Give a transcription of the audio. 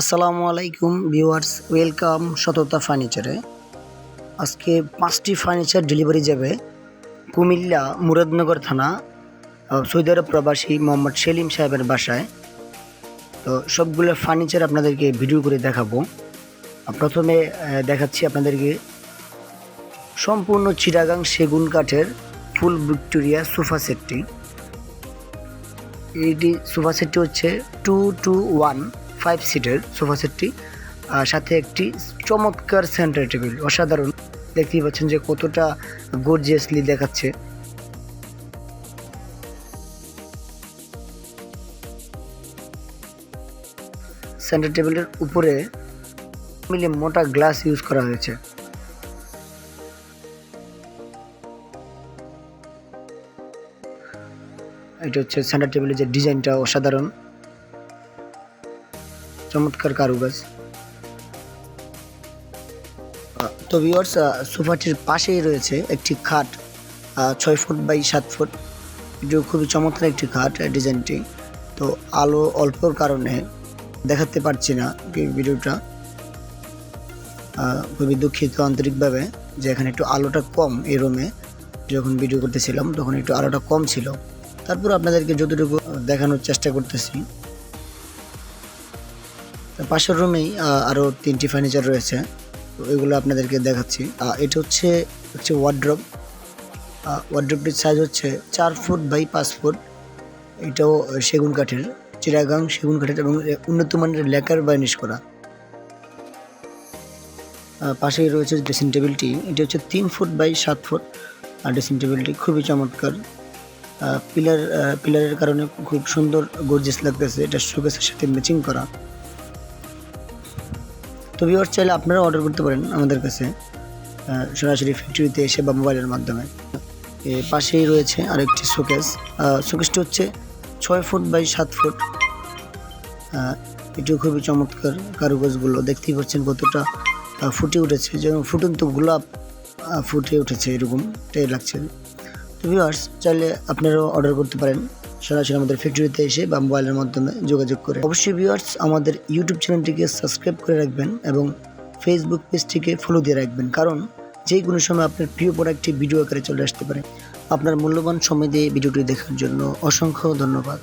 আসসালামু আলাইকুম viewers welcome সততা ফার্নিচারে। আজকে পাঁচটি ফার্নিচার ডেলিভারি যাবে কুমিল্লা মুরাদনগর থানা আহ, সৌদি আরব প্রবাসী মোহাম্মদ সেলিম সাহেবের বাসায়। তো সবগুলো ফার্নিচার আপনাদেরকে ভিডিও করে দেখাবো। প্রথমে দেখাচ্ছি আপনাদেরকে সম্পূর্ণ চিরাগাং সেগুন কাঠের ফুল ভিক্টোরিয়া সোফা সেটটি। এইটি সোফা সেটটি হচ্ছে টু টু ওয়ান। ফাইভ সিটের সোফা সেটটি, আর সাথে একটি চমৎকার সেন্টার টেবিল, অসাধারণ। দেখতেই পাচ্ছেন যে কতটা গর্জিয়াসলি দেখাচ্ছে। সেন্টার টেবিলের উপরে মিলে মোটা গ্লাস ইউজ করা হয়েছে। এটা হচ্ছে সেন্টার টেবিলের যে ডিজাইনটা অসাধারণ। চমৎকার কারুকাজ। তো ভিওর্স সোফাটির পাশেই রয়েছে একটি খাট ছয় ফুট বাই সাত ফুট। এটিও খুবই চমৎকার একটি খাট ডিজাইনটি। তো আলো অল্পর কারণে দেখাতে পারছি না ভিডিওটা। খুবই দুঃখিত আন্তরিকভাবে যে এখানে একটু আলোটা কম এই রুমে। যখন ভিডিও করতেছিলাম, তখন একটু আলোটা কম ছিল। তারপর আপনাদেরকে যতটুকু দেখানোর চেষ্টা করতেছি পাশের রুমেই আরও তিনটি ফার্নিচার রয়েছে। তো এগুলো আপনাদেরকে দেখাচ্ছি। এটা হচ্ছে হচ্ছে ওয়ার্ড্রপ ওয়ার্ড্রপটির সাইজ হচ্ছে চার ফুট বাই পাঁচ ফুট এটাও সেগুন কাঠের, চিরাগাং সেগুন কাঠের এবং উন্নত মানের লেকার বার্নিশ করা। পাশেই রয়েছে ড্রেসিং টেবিলটি এটি হচ্ছে তিন ফুট বাই সাত ফুট আর ড্রেসিং টেবিলটি খুবই চমৎকার। পিলার পিলারের কারণে খুব সুন্দর গর্জিয়াস লাগতেছে। এটা শোকেসের সাথে ম্যাচিং করা। তো ভিউয়ার চাইলে আপনারা অর্ডার করতে পারেন আমাদের কাছে সরাসরি ফ্যাক্টরিতে এসে বা মোবাইলের মাধ্যমে। পাশেই রয়েছে আরেকটি শোকেস শোকেসটি হচ্ছে ছয় ফুট বাই সাত ফুট। এটিও খুবই চমৎকার কারুকাজগুলো। দেখতেই পাচ্ছেন কতটা ফুটে উঠেছে। যেমন ফুটন্ত গোলাপ ফুটে উঠেছে এরকম এরকমটাই লাগছে। তো ভিউয়ার্স চাইলে আপনারাও অর্ডার করতে পারেন। সরাসরি আমাদের ফ্যাক্টরিতে এসে বা মোবাইলের মাধ্যমে যোগাযোগ করে। অবশ্যই ভিউয়ার্স আমাদের ইউটিউব চ্যানেলটিকে সাবস্ক্রাইব করে রাখবেন এবং ফেসবুক পেজটিকে ফলো দিয়ে রাখবেন। কারণ যে কোনো সময় আপনার প্রিয় প্রোডাক্টটি ভিডিও আকারে চলে আসতে পারে। আপনার মূল্যবান সময় দিয়ে ভিডিওটি দেখার জন্য অসংখ্য ধন্যবাদ।